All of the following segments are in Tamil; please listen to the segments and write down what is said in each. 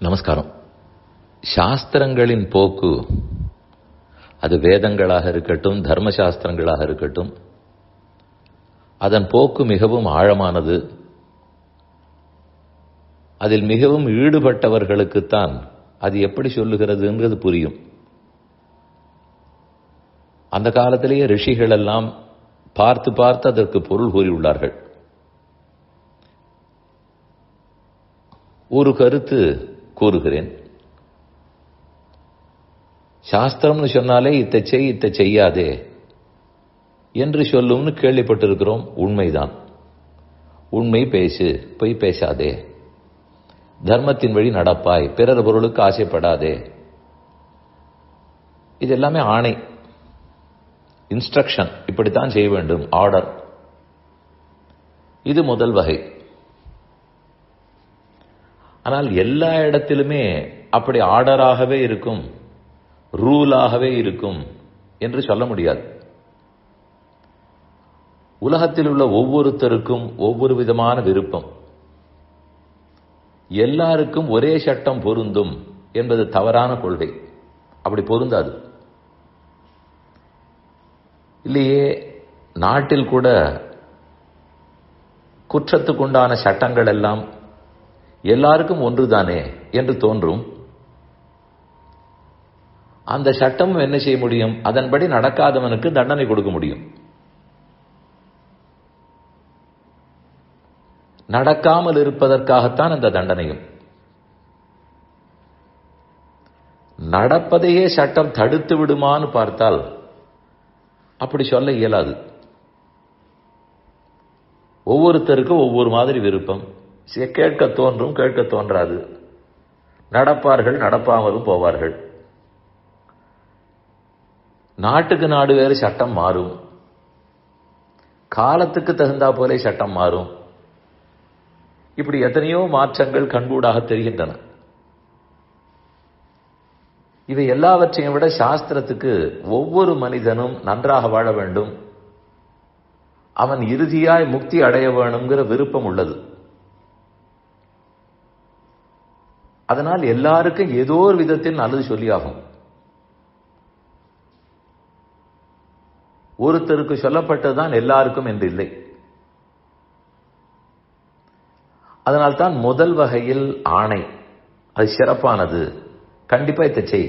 நமஸ்காரம். சாஸ்திரங்களின் போக்கு அது வேதங்களாக இருக்கட்டும் தர்மசாஸ்திரங்களாக இருக்கட்டும் அதன் போக்கு மிகவும் ஆழமானது. அதில் மிகவும் ஈடுபட்டவர்களுக்குத்தான் அது எப்படி சொல்லுகிறதுன்றது புரியும். அந்த காலத்திலேயே ரிஷிகள் எல்லாம் பார்த்து பார்த்து அதற்கு பொருள் கூறியுள்ளார்கள். ஒரு கருத்து கூறுகிறேன். சாஸ்திரம்னு சொன்னாலே இத்தை செய் இத்தை செய்யாதே என்று சொல்லும்னு கேள்விப்பட்டிருக்கிறோம். உண்மைதான். உண்மை பேசு பொய் பேசாதே. தர்மத்தின் வழி நடப்பாய் பிறர் பொருளுக்கு ஆசைப்படாதே. இது எல்லாமே ஆணை. இன்ஸ்ட்ரக்ஷன் இப்படித்தான் செய்ய வேண்டும். ஆர்டர் இது முதல் வகை. ஆனால் எல்லா இடத்திலுமே அப்படி ஆர்டராகவே இருக்கும் ரூலாகவே இருக்கும் என்று சொல்ல முடியாது. உலகத்தில் உள்ள ஒவ்வொருத்தருக்கும் ஒவ்வொரு விதமான விருப்பம். எல்லாருக்கும் ஒரே சட்டம் பொருந்தும் என்பது தவறான கொள்கை. அப்படி பொருந்தாது. இல்லையே நாட்டில் கூட குற்றத்துக்குண்டான சட்டங்கள் எல்லாம் எல்லாருக்கும் ஒன்றுதானே என்று தோன்றும். அந்த சட்டமும் என்ன செய்ய முடியும்? அதன்படி நடக்காதவனுக்கு தண்டனை கொடுக்க முடியும். நடக்காமல் இருப்பதற்காகத்தான் அந்த தண்டனையும். நடப்பதையே சட்டம் தடுத்து விடுமான்னு பார்த்தால் அப்படி சொல்ல இயலாது. ஒவ்வொருத்தருக்கும் ஒவ்வொரு மாதிரி விருப்பம். கேட்க தோன்றும் கேட்க தோன்றாது. நடப்பார்கள் நடப்பாமலும் போவார்கள். நாட்டுக்கு நாடு வேறு சட்டம் மாறும். காலத்துக்கு தகுந்தா போலே சட்டம் மாறும். இப்படி எத்தனையோ மாற்றங்கள் கண்கூடாக தெரிகின்றன. இவை எல்லாவற்றையும் விட சாஸ்திரத்துக்கு ஒவ்வொரு மனிதனும் நன்றாக வாழ வேண்டும். அவன் இறுதியாய் முக்தி அடைய வேணுங்கிற விருப்பம் உள்ளது. அதனால் எல்லாருக்கும் ஏதோ ஒரு விதத்தில் நல்லது சொல்லியாகும். ஒருத்தருக்கு சொல்லப்பட்டதுதான் எல்லாருக்கும் என்று இல்லை. அதனால்தான் முதல் வகையில் ஆணை. அது சிறப்பானது. கண்டிப்பா இதை செய்.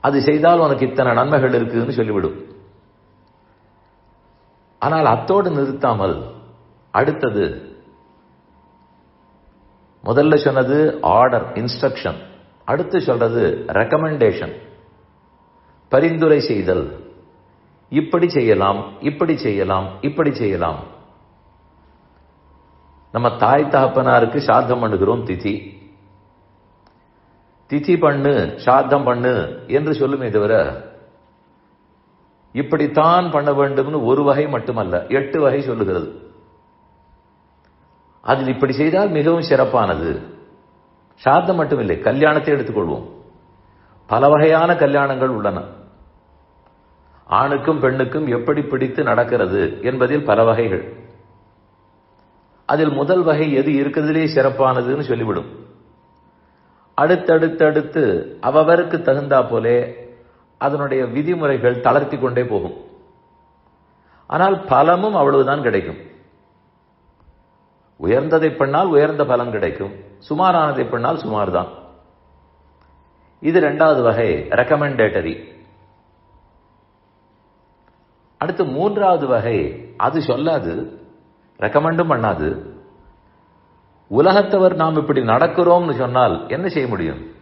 அது செய்தால் உனக்கு இத்தனை நன்மைகள் இருக்குன்னு சொல்லிவிடும். ஆனால் அத்தோடு நிறுத்தாமல் அடுத்தது முதல்ல சொன்னது ஆர்டர் இன்ஸ்ட்ரக்ஷன் அடுத்து சொல்றது ரெக்கமெண்டேஷன் பரிந்துரை செய்தல். இப்படி செய்யலாம் இப்படி செய்யலாம் இப்படி செய்யலாம். நம்ம தாய் தகப்பனாருக்கு சாத்தம் பண்ணுகிறோம் திதி. திதி பண்ணு சாத்தம் பண்ணு என்று சொல்லுமே தவிர இப்படித்தான் பண்ண வேண்டும்னு ஒரு வகை மட்டுமல்ல எட்டு வகை சொல்லுகிறது. அதில் இப்படி செய்தால் மிகவும் சிறப்பானது. சாத்தம் மட்டுமில்லை கல்யாணத்தை எடுத்துக்கொள்வோம். பல வகையான கல்யாணங்கள் உள்ளன. ஆணுக்கும் பெண்ணுக்கும் எப்படி பிடித்து நடக்கிறது என்பதில் பல வகைகள். அதில் முதல் வகை எது இருக்கிறதுலே சிறப்பானதுன்னு சொல்லிவிடும். அடுத்தடுத்தடுத்து அவருக்கு தகுந்தா போலே அதனுடைய விதிமுறைகள் தளர்த்தி கொண்டே போகும். ஆனால் பலமும் அவ்வளவுதான் கிடைக்கும். உயர்ந்ததை பண்ணால் உயர்ந்த பலன் கிடைக்கும். சுமாரானதை பண்ணால் சுமார் தான் இது ரெண்டாவது வகை ரெக்கமெண்டேட்டரி அடுத்து மூன்றாவது வகை அது சொல்லாது ரெக்கமெண்டும் பண்ணாது. உலகத்தவர் நாம் இப்படி நடக்கிறோம்னு சொன்னால் என்ன செய்ய முடியும்?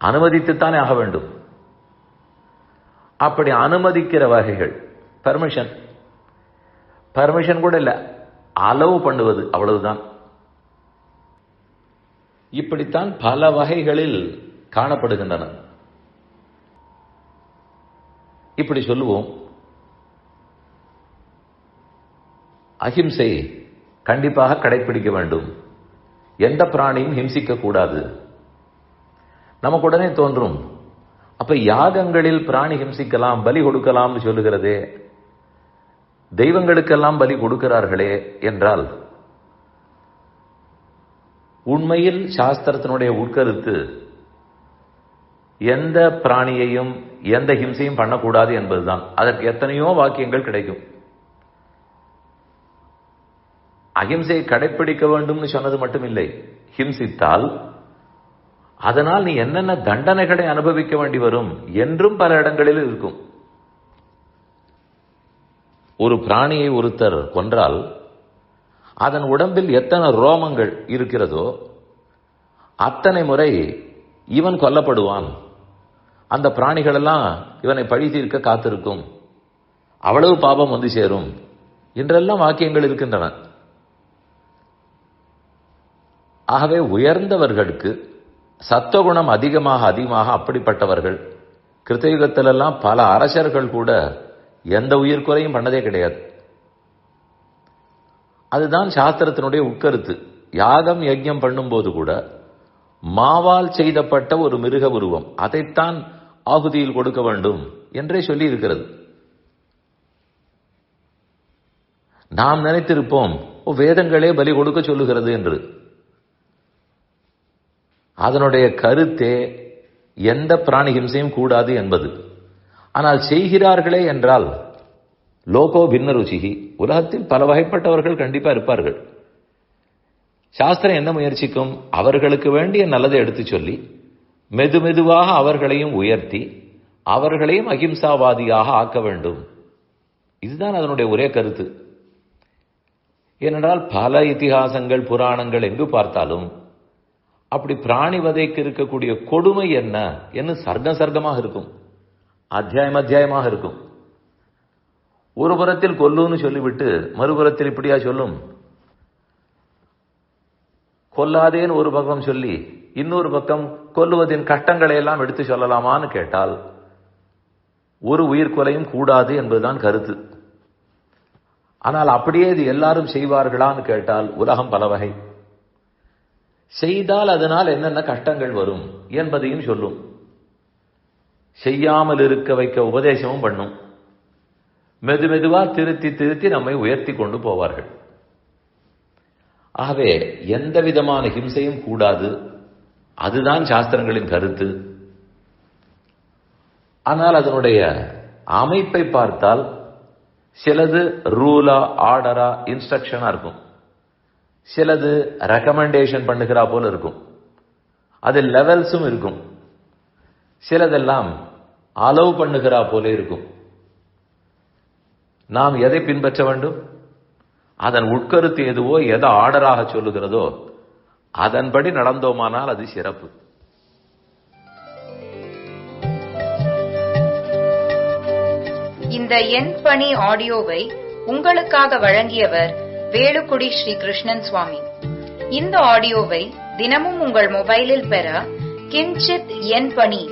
அனுமதித்துத்தானே ஆக வேண்டும். அப்படி அனுமதிக்கிற வகைகள் பர்மிஷன் பர்மிஷன் கூட இல்லை. அளவு பண்ணுவது அவ்வளவுதான். இப்படித்தான் பல வகைகளில் காணப்படுகின்றன. இப்படி சொல்லுவோம். அஹிம்சை கண்டிப்பாக கடைபிடிக்க வேண்டும். எந்த பிராணியும் ஹிம்சிக்க கூடாது. நமக்கு உடனே தோன்றும். அப்ப யாகங்களில் பிராணி ஹிம்சிக்கலாம் பலி கொடுக்கலாம்னு சொல்லுகிறதே தெய்வங்களுக்கெல்லாம் பலி கொடுக்கிறார்களே என்றால் உண்மையில் சாஸ்திரத்தினுடைய உட்கருத்து எந்த பிராணியையும் எந்த ஹிம்சையும் பண்ணக்கூடாது என்பதுதான். அதற்கு எத்தனையோ வாக்கியங்கள் கிடைக்கும். அகிம்சையை கடைப்பிடிக்க வேண்டும்னு சொன்னது மட்டும் இல்லை. ஹிம்சித்தால் அதனால் நீ என்னென்ன தண்டனைகளை அனுபவிக்க வேண்டி வரும் என்றும் பல இடங்களில் இருக்கும். ஒரு பிராணியை ஒருத்தர் கொன்றால் அதன் உடம்பில் எத்தனை ரோமங்கள் இருக்கிறதோ அத்தனை முறை இவன் கொல்லப்படுவான். அந்த பிராணிகளெல்லாம் இவனை பழி தீர்க்க காத்திருக்கும். அவ்வளவு பாபம் வந்து சேரும். என்றெல்லாம் வாக்கியங்கள் இருக்கின்றன. ஆகவே உயர்ந்தவர்களுக்கு சத்தகுணம் அதிகமாக அதிகமாக அப்படிப்பட்டவர்கள் கிருத்தயுகத்திலெல்லாம் பல அரசர்கள் கூட எந்த உயிர்குறையும் பண்ணதே கிடையாது. அதுதான் சாஸ்திரத்தினுடைய உட்கருத்து. யாகம் யஜ்யம் பண்ணும்போது கூட மாவால் செய்தப்பட்ட ஒரு மிருக உருவம். அதைத்தான் ஆகுதியில் கொடுக்க வேண்டும் என்றே சொல்லி இருக்கிறது நாம் நினைத்திருப்போம் வேதங்களே பலி கொடுக்க சொல்லுகிறது என்று. அதனுடைய கருத்தே எந்த பிராணி ஹிம்சையும் கூடாது என்பது. ஆனால் செய்கிறார்களே என்றால் லோகோ பின்ன ருச்சிகி உலகத்தில் பல வகைப்பட்டவர்கள் கண்டிப்பாக இருப்பார்கள். சாஸ்திரம் என்ன முயற்சிக்கும்? அவர்களுக்கு வேண்டிய நல்லதை எடுத்து சொல்லி மெது மெதுவாக அவர்களையும் உயர்த்தி அவர்களையும் அகிம்சாவாதியாக ஆக்க வேண்டும். இதுதான் அதனுடைய ஒரே கருத்து. ஏனென்றால் பல இத்திகாசங்கள் புராணங்கள் எங்கு பார்த்தாலும் அப்படி பிராணி வதைக்கு இருக்கக்கூடிய கொடுமை என்ன? என்று சர்க்கம் சர்க்கமாக இருக்கும். அத்தியாயம் அத்தியாயமாக இருக்கும். ஒரு புறத்தில் கொல்லுன்னு சொல்லிவிட்டு மறுபுறத்தில் இப்படியா சொல்லும்? கொல்லாதேன்னு ஒரு பக்கம் சொல்லி இன்னொரு பக்கம் கொல்லுவதின் கட்டங்களை எல்லாம் எடுத்து சொல்லலாமான்னு கேட்டால் ஒரு உயிர் கொலையும் கூடாது என்பதுதான் கருத்து. ஆனால் அப்படியே இது எல்லாரும் செய்வார்களான்னு கேட்டால் உலகம் பல வகை. செய்தால் அதனால் என்னென்ன கஷ்டங்கள் வரும் என்பதையும் சொல்லும். செய்யாமல் இருக்க வைக்க உபதேசமும் பண்ணும். மெது மெதுவா திருத்தி திருத்தி நம்மை உயர்த்தி கொண்டு போவார்கள். ஆகவே எந்த விதமான ஹிம்சையும் கூடாது. அதுதான் சாஸ்திரங்களின் கருத்து. ஆனால் அதனுடைய அமைப்பை பார்த்தால் சிலது ரூலா ஆர்டரா இன்ஸ்ட்ரக்ஷனா இருக்கும். சிலது ரெக்கமெண்டேஷன் பண்ணுகிறா போல இருக்கும். அது லெவல்ஸும் இருக்கும். சிலதெல்லாம் அலோவ் பண்ணுகிறா போல இருக்கும். நாம் எதை பின்பற்ற வேண்டும்? அதன் உட்கருத்து எதுவோ எதை ஆர்டராக சொல்லுகிறதோ அதன்படி நடந்தோமானால் அது சிறப்பு. இந்த எண் பணி ஆடியோவை உங்களுக்காக வழங்கியவர் வேலுக்குடி ஸ்ரீ கிருஷ்ணன் சுவாமி. இந்த ஆடியோவை தினமும் உங்கள் மொபைலில் பெற கிஞ்சித் எண் பணி